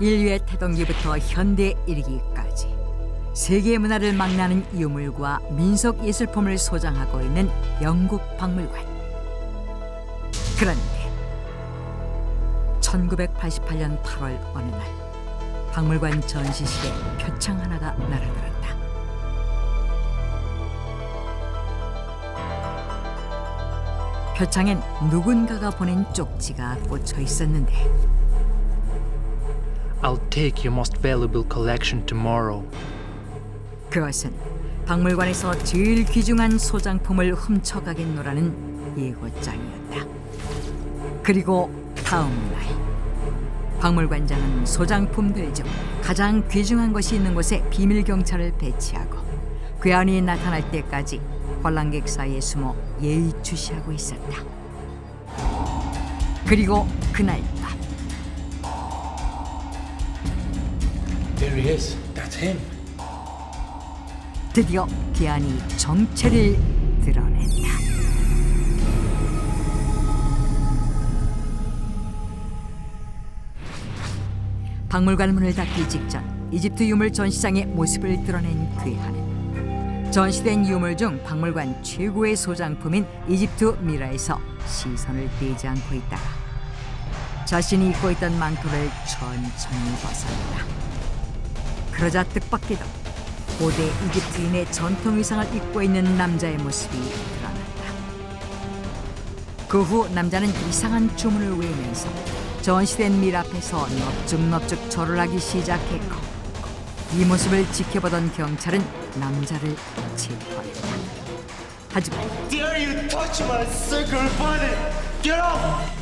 인류의 태동기부터 현대에 이르기까지 세계 문화를 망라하는 유물과 민속 예술품을 소장하고 있는 영국 박물관. 그런데 1988년 8월 어느 날 박물관 전시실에 표창 하나가 날아들었다. 표창엔 누군가가 보낸 쪽지가 꽂혀 있었는데 I'll take your most valuable collection tomorrow. 그것은 박물관에서 제일 귀중한 소장품을 훔쳐가겠노라는 예고장이었다. 그리고 다음 날 박물관장은 소장품들 중 가장 귀중한 것이 있는 곳에 비밀 경찰을 배치하고 괴한이 나타날 때까지 관람객 사이에 숨어 예의주시하고 있었다. 그리고 그날 밤 There he is. That's him. 드디어 괴한이 정체를 드러냈다. 박물관 문을 닫기 직전 이집트 유물 전시장의 모습을 드러낸 괴한은 전시된 유물 중 박물관 최고의 소장품인 이집트 미라에서 시선을 떼지 않고 있다가 자신이 입고 있던 망토를 천천히 벗었다. 그러자 뜻밖에도 고대 이집트인의 전통 의상을 입고 있는 남자의 모습이 드러났다. 그 후 남자는 이상한 주문을 외우면서 전시된 밀 앞에서 넙죽넙죽 절을 하기 시작했고 이 모습을 지켜보던 경찰은 남자를 체포했다. 하지만 Dare you touch my sacred body? Get off!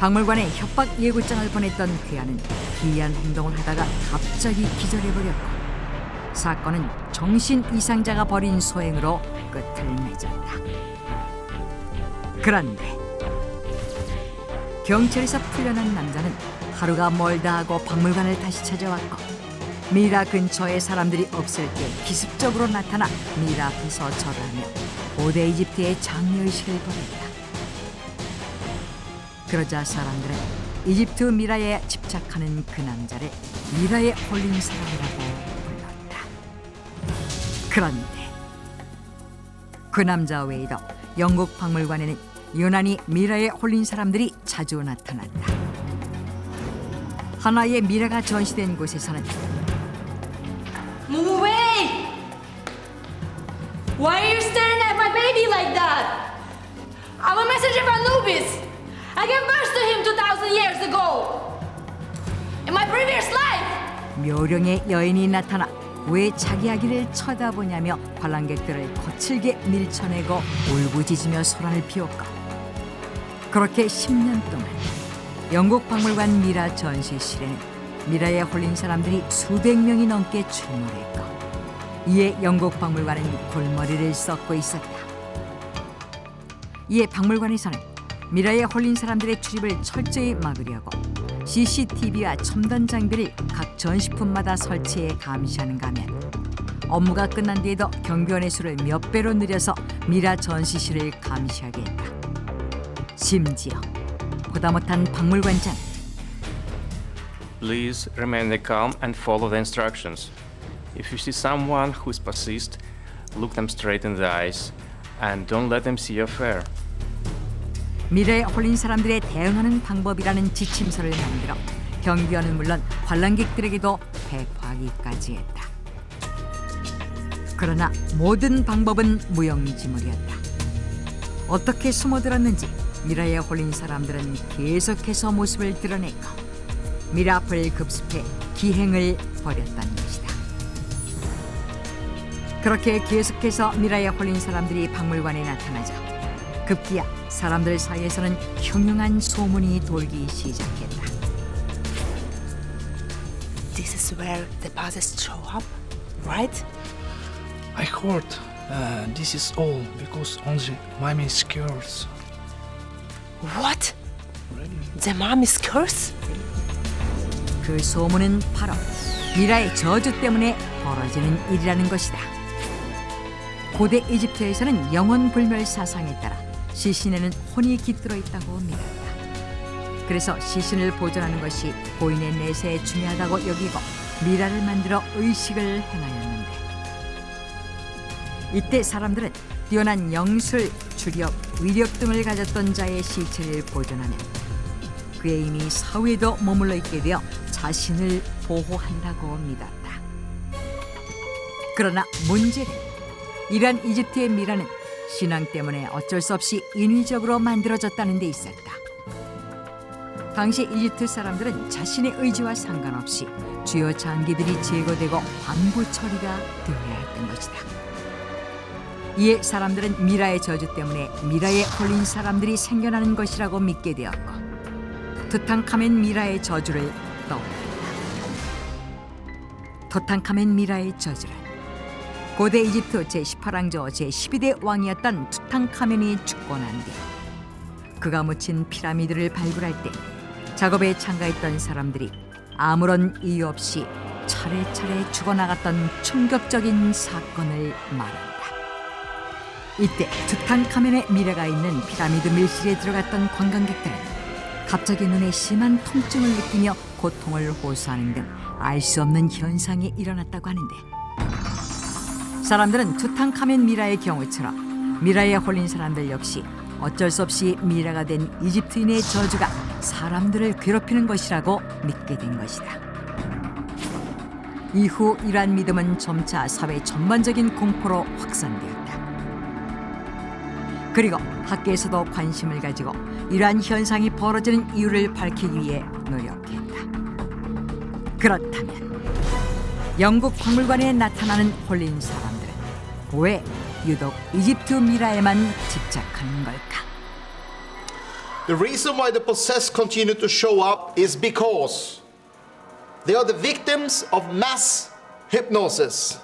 박물관에 협박 예고장을 보냈던 괴한은 기이한 행동을 하다가 갑자기 기절해버렸고 사건은 정신 이상자가 벌인 소행으로 끝을 맺었다. 그런데 경찰에서 풀려난 남자는 하루가 멀다 하고 박물관을 다시 찾아왔고 미라 근처에 사람들이 없을 때 기습적으로 나타나 미라 앞에서 절하며 고대 이집트의 장례의식을 벌였다. 그러자 사람들은 이집트 미라에 집착하는 그 남자를 미라에 홀린 사람이라고 불렀다. 그런데 그 남자 외에도 영국 박물관에는 유난히 미라에 홀린 사람들이 자주 나타났다. 하나의 미라가 전시된 곳에서는 Move away! Why are you staring at my baby like that? I'm a messenger from Anubis. I gave birth to him 2,000 years ago. In my previous life. 묘령의 여인이 나타나 왜 자기 아기를 쳐다보냐며 관람객들을 거칠게 밀쳐내고 울부짖으며 소란을 피웠고 그렇게 10년 동안 영국 박물관 미라 전시실에는 미라에 홀린 사람들이 수백 명이 넘게 출몰했고 이에 영국 박물관은 골머리를 썩고 있었다. 이에 박물관에서는 미라에 홀린 사람들의 출입을 철저히 막으려고 CCTV와 첨단 장비를 각 전시품마다 설치해 감시하는가 하면 업무가 끝난 뒤에도 경비원의 수를 몇 배로 늘려서 미라 전시실을 감시하게 했다. 심지어 보다 못한 박물관장 Please remain calm and follow the instructions. If you see someone who is possessed, look them straight in the eyes and don't let them see your fear. 미래에 홀린 사람들에 대응하는 방법이라는 지침서를 만들어 경비원은 물론 관람객들에게도 배포하기까지 했다. 그러나 모든 방법은 무용지물이었다. 어떻게 숨어들었는지 미라에 홀린 사람들은 계속해서 모습을 드러냈고 미라 앞을 급습해 기행을 벌였다는 것이다. 그렇게 계속해서 미라에 홀린 사람들이 박물관에 나타나자 급기야 사람들 사이에서는 흉흉한 소문이 돌기 시작했다. This is where the buses show up, right? I heard uh, this is all because only mommy is curse. What? The mom is cursed? 그 소문은 바로 미라의 저주 때문에 벌어지는 일이라는 것이다. 고대 이집트에서는 영원 불멸 사상에 따라 시신에는 혼이 깃들어 있다고 믿었다. 그래서 시신을 보존하는 것이 고인의 내세에 중요하다고 여기고 미라를 만들어 의식을 행하였는데 이때 사람들은 뛰어난 영술, 주력, 위력 등을 가졌던 자의 시체를 보존하면 그의 이미 사회에도 머물러 있게 되어 자신을 보호한다고 믿었다. 그러나 문제는 이러한 이집트의 미라는 신앙 때문에 어쩔 수 없이 인위적으로 만들어졌다는 데 있었다. 당시 이집트 사람들은 자신의 의지와 상관없이 주요 장기들이 제거되고 반부 처리가 되어야 했던 것이다. 이에 사람들은 미라의 저주 때문에 미라에 홀린 사람들이 생겨나는 것이라고 믿게 되었고 투탕카멘 미라의 저주를 떠올렸다. 투탕카멘 미라의 저주는 고대 이집트 제18왕조 제12대 왕이었던 투탕카멘이 죽고 난 뒤 그가 묻힌 피라미드를 발굴할 때 작업에 참가했던 사람들이 아무런 이유 없이 차례차례 죽어나갔던 충격적인 사건을 말한다. 이때 투탕카멘의 미래가 있는 피라미드 밀실에 들어갔던 관광객들은 갑자기 눈에 심한 통증을 느끼며 고통을 호소하는 등 알 수 없는 현상이 일어났다고 하는데 사람들은 투탕카멘 미라의 경우처럼 미라에 홀린 사람들 역시 어쩔 수 없이 미라가 된 이집트인의 저주가 사람들을 괴롭히는 것이라고 믿게 된 것이다. 이후 이러한 믿음은 점차 사회 전반적인 공포로 확산되었다. 그리고 학계에서도 관심을 가지고 이러한 현상이 벌어지는 이유를 밝히기 위해 노력했다. 그렇다면 영국 박물관에 나타나는 홀린 사람들은 왜 유독 이집트 미라에만 집착하는 걸까? The reason why the possessed continue to show up is because they are the victims of mass hypnosis.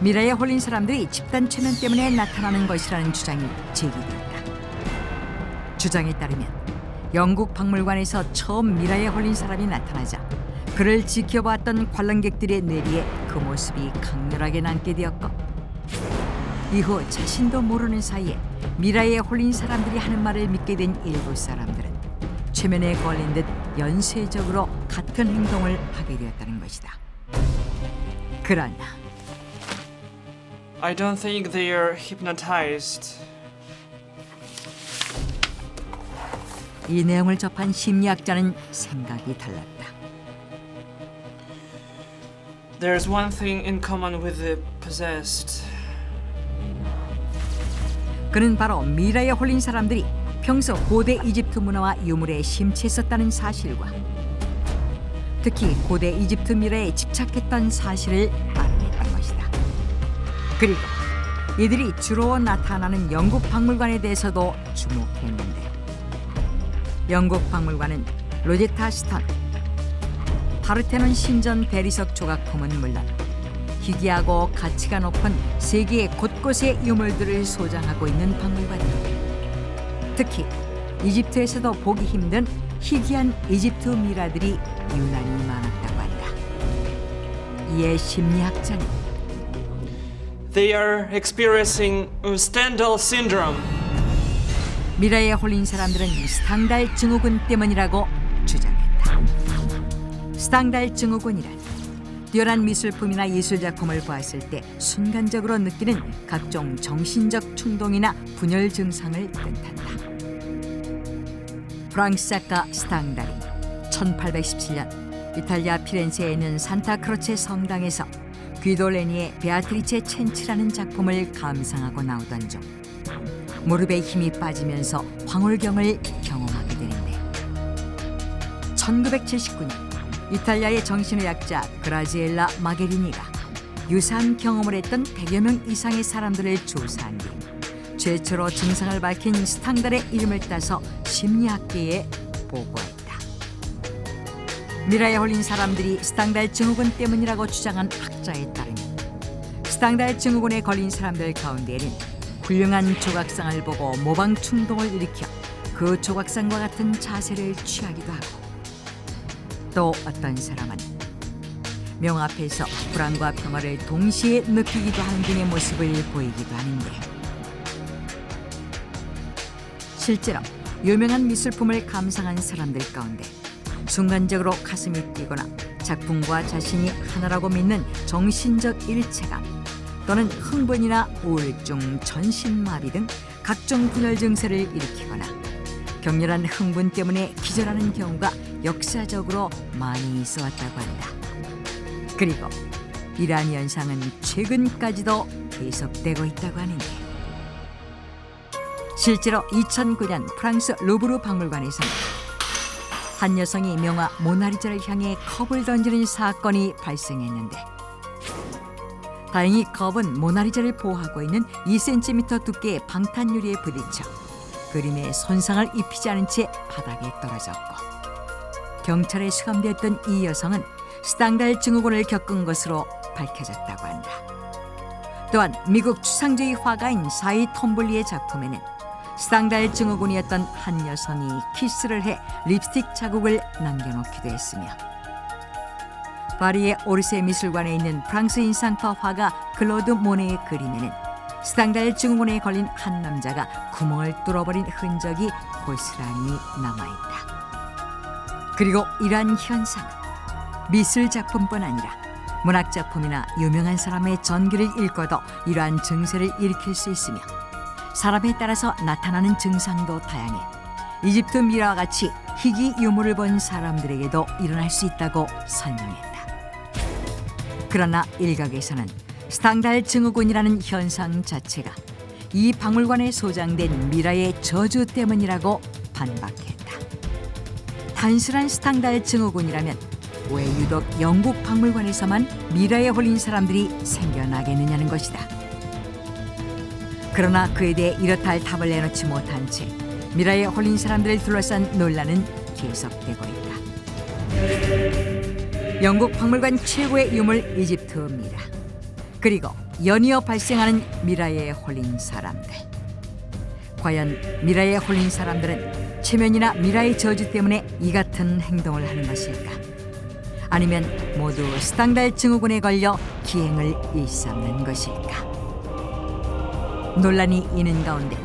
미라에 홀린 사람들이 집단 최면 때문에 나타나는 것이라는 주장이 제기됐다. 주장에 따르면 영국 박물관에서 처음 미라에 홀린 사람이 나타나자 그를 지켜봤던 관람객들의 뇌리에 그 모습이 강렬하게 남게 되었고 이후 자신도 모르는 사이에 미라에 홀린 사람들이 하는 말을 믿게 된 일부 사람들은 최면에 걸린 듯 연쇄적으로 같은 행동을 하게 되었다는 것이다. 그러나 I don't think they are hypnotized. 이 내용을 접한 심리학자는 생각이 달랐다. There's one thing in common with the possessed. 그는 바로 미라에 홀린 사람들이 평소 고대 이집트 문화와 유물에 심취했었다는 사실과 특히 고대 이집트 미라에 집착했던 사실을 알아냈던 것이다. 그리고 이들이 주로 나타나는 영국 박물관에 대해서도 주목했는데 영국 박물관은 로제타 스턴, 파르테논 신전 대리석 조각품은 물론 희귀하고 가치가 높은 세계 곳곳의 유물들을 소장하고 있는 박물관이다. 특히 이집트에서도 보기 힘든 희귀한 이집트 미라들이 유난히 많았다고 한다. 이에 심리학자는 They are experiencing Stendhal syndrome. 미라에 홀린 사람들은 스탕달 증후군 때문이라고 주장했다. 스탕달 증후군이란 뛰어난 미술품이나 예술 작품을 보았을 때 순간적으로 느끼는 각종 정신적 충동이나 분열 증상을 뜻한다. 프랑스 작가 스탕달이 1817년 이탈리아 피렌체에 있는 산타크로체 성당에서 귀돌레니의 베아트리체 첸치라는 작품을 감상하고 나오던 중 무릎에 힘이 빠지면서 황홀경을 경험하게 되는데 1979년 이탈리아의 정신의학자 그라지엘라 마게리니가 유사한 경험을 했던 100여 명 이상의 사람들을 조사한 뒤 최초로 증상을 밝힌 스탕달의 이름을 따서 심리학계에 보고했다. 미라에 홀린 사람들이 스탕달 증후군 때문이라고 주장한 학자에 따르면 스탕달 증후군에 걸린 사람들 가운데에는 훌륭한 조각상을 보고 모방 충동을 일으켜 그 조각상과 같은 자세를 취하기도 하고 또 어떤 사람은 명 앞에서 불안과 평화를 동시에 느끼기도 하는 등의 모습을 보이기도 하는데 실제로 유명한 미술품을 감상한 사람들 가운데 순간적으로 가슴이 뛰거나 작품과 자신이 하나라고 믿는 정신적 일체감 또는 흥분이나 우울증, 전신마비 등 각종 분열 증세를 일으키거나 격렬한 흥분 때문에 기절하는 경우가 역사적으로 많이 있어 왔다고 한다. 그리고 이러한 현상은 최근까지도 계속되고 있다고 하는데 실제로 2009년 프랑스 루브르 박물관에서는 한 여성이 명화 모나리자를 향해 컵을 던지는 사건이 발생했는데 다행히 컵은 모나리자를 보호하고 있는 2cm 두께의 방탄 유리에 부딪혀 그림에 손상을 입히지 않은 채 바닥에 떨어졌고 경찰에 수감되었던 이 여성은 스탕달 증후군을 겪은 것으로 밝혀졌다고 한다. 또한 미국 추상주의 화가인 사이 톰블리의 작품에는 스탕달 증후군이었던 한 여성이 키스를 해 립스틱 자국을 남겨놓기도 했으며 파리의 오르세 미술관에 있는 프랑스 인상파 화가 클로드 모네의 그림에는 스탕달 증후군에 걸린 한 남자가 구멍을 뚫어버린 흔적이 고스란히 남아있다. 그리고 이러한 현상은 미술 작품뿐 아니라 문학 작품이나 유명한 사람의 전기를 읽고도 이러한 증세를 일으킬 수 있으며 사람에 따라서 나타나는 증상도 다양해 이집트 미라와 같이 희귀 유물을 본 사람들에게도 일어날 수 있다고 설명했다. 그러나 일각에서는 스탕달 증후군이라는 현상 자체가 이 박물관에 소장된 미라의 저주 때문이라고 반박했다. 단순한 스탕달 증후군이라면 왜 유독 영국 박물관에서만 미라에 홀린 사람들이 생겨나겠느냐는 것이다. 그러나 그에 대해 이렇다 할 답을 내놓지 못한 채 미라에 홀린 사람들을 둘러싼 논란은 계속되고 있다. 영국 박물관 최고의 유물 이집트 미라 그리고 연이어 발생하는 미라에 홀린 사람들. 과연 미라에 홀린 사람들은 체면이나 미라의 저주 때문에 이 같은 행동을 하는 것일까? 아니면 모두 스탕달 증후군에 걸려 기행을 일삼는 것일까? 논란이 있는 가운데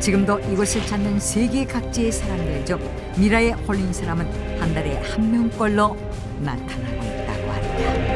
지금도 이곳을 찾는 세계 각지의 사람들 중 미라에 홀린 사람은 한 달에 한 명꼴로 나타나고 있다고 한다.